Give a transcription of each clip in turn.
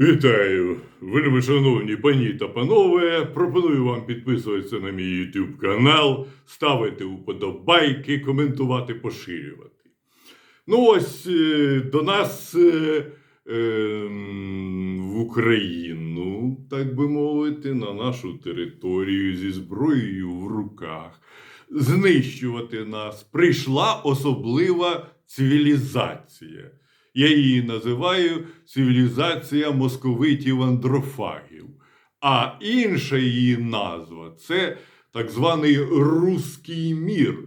Вітаю, вельми шановні пані та панове. Пропоную вам підписуватися на мій YouTube канал, ставити уподобайки, коментувати, поширювати. Ну, ось е, до нас е, е, в Україну, так би мовити, на нашу територію зі зброєю в руках, знищувати нас прийшла особлива цивілізація. Я її називаю цивілізація московитів андрофагів. А інша її назва це так званий Руський мір.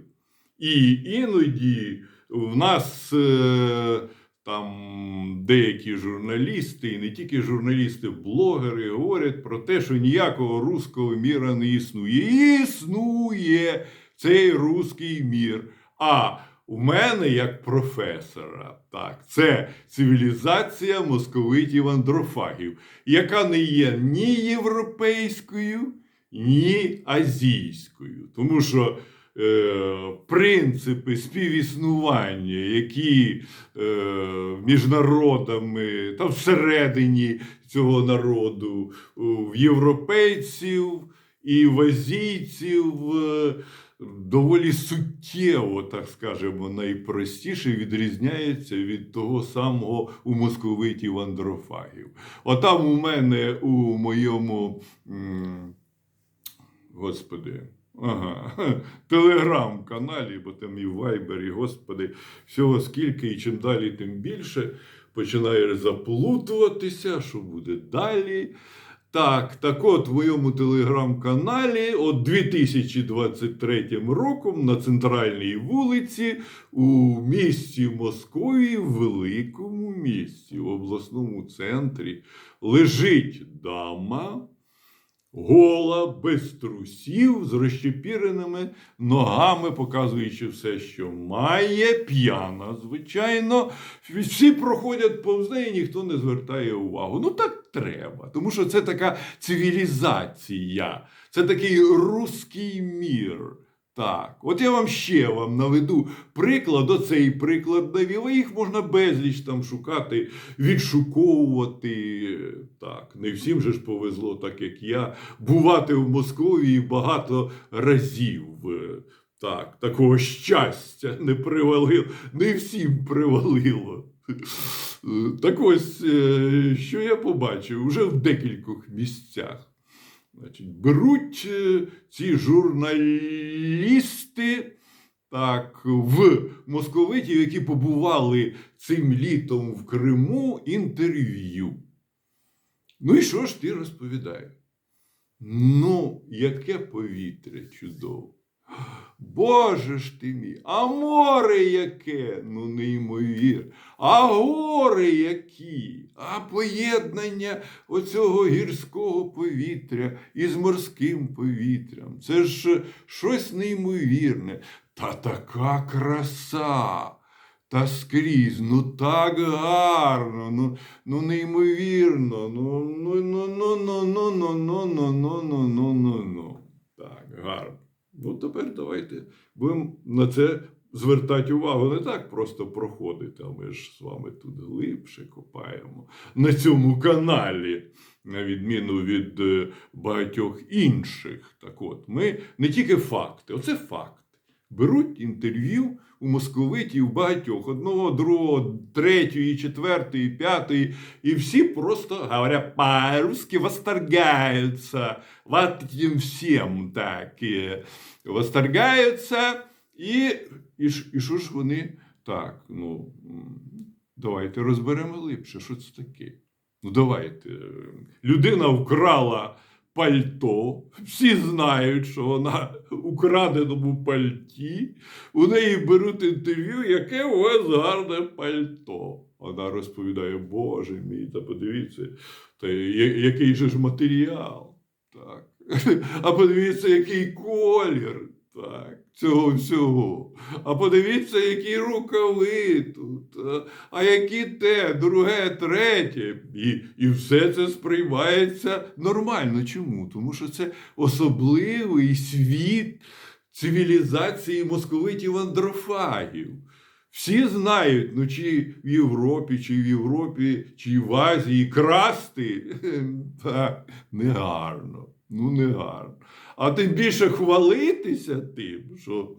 І іноді в нас е, там деякі журналісти, і не тільки журналісти, блогери говорять про те, що ніякого руського міра не існує. Існує цей руський мір. А у мене, як професора, так, це цивілізація московитів андрофагів, яка не є ні європейською, ні азійською. Тому що е, принципи співіснування, які е, між народами та всередині цього народу в європейців і в азійців. е, доволі суттєво, так скажемо, найпростіше відрізняється від того самого у московитів андрофагів. Отам у мене у моєму. Господи. Ага, телеграм-каналі, бо там і в Вайбері, господи, всього скільки, і чим далі, тим більше починаєш заплутуватися, що буде далі. Так, так от в моєму телеграм-каналі от 2023 роком на центральній вулиці у місті Московії, в великому місті, в обласному центрі, лежить дама. Гола, без трусів, з розщепіреними ногами, показуючи все, що має, п'яна, звичайно. Всі проходять повз неї, ніхто не звертає увагу. Ну так треба, тому що це така цивілізація, це такий руський мір. Так, от я вам ще вам наведу приклад, оцей приклад навів, їх можна безліч там шукати, відшуковувати. Так, не всім же ж повезло, так як я, бувати в Московії багато разів. Так, такого щастя не привалило, не всім привалило. Так ось, е, що я побачив уже в декількох місцях. Значить, беруть е, ці журналісти так, в московитів, які побували цим літом в Криму, інтерв'ю. Ну і що ж ти розповідаєш? Ну, яке повітря чудове. Боже ж ти мій, а море яке, ну неймовір, а гори які, а поєднання оцього гірського повітря із морським повітрям. Це ж щось неймовірне. Та така краса. Та скрізь, ну так гарно, ну, ну неймовірно, ну, ну, ну, ну, ну, ну, ну, ну, ну, ну, ну, ну, ну, ну. Так, гарно. Ну, тепер давайте будемо на це звертати увагу. Не так просто проходити, а ми ж з вами тут глибше копаємо на цьому каналі, на відміну від е, багатьох інших. Так от, ми не тільки факти, оце факти. Беруть інтерв'ю у московитів багатьох, одного, другого, третьої, четвертої, п'ятої, і всі просто говорять по-русски восторгаються этим всім так. І восторгаються, і, і, і що ж вони так, ну, давайте розберемо глибше, що це таке. Ну, давайте. Людина вкрала пальто, всі знають, що вона у краденому пальті. У неї беруть інтерв'ю, яке у вас гарне пальто. Вона розповідає, Боже мій, та подивіться, та який же ж матеріал. Так. А подивіться, який колір. Так, цього всього. А подивіться, які рукави тут, а, які те, друге, третє. І, і все це сприймається нормально. Чому? Тому що це особливий світ цивілізації московитів андрофагів. Всі знають, ну чи в Європі, чи в Європі, чи в Азії красти так негарно. Ну, негарно. А тим більше хвалитися тим, що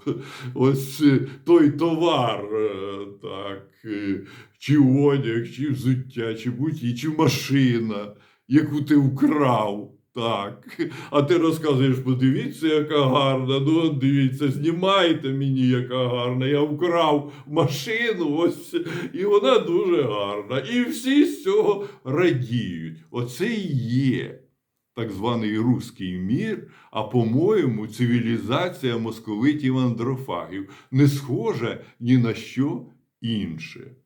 ось е, той товар, е, так, е, чи одяг, чи взуття, чи будь чи машина, яку ти вкрав. Так, а ти розказуєш, подивіться, яка гарна. Ну, дивіться, знімайте мені, яка гарна. Я вкрав машину, ось, і вона дуже гарна. І всі з цього радіють. Оце і є так званий руський мір, а по-моєму, цивілізація московитів андрофагів не схожа ні на що інше.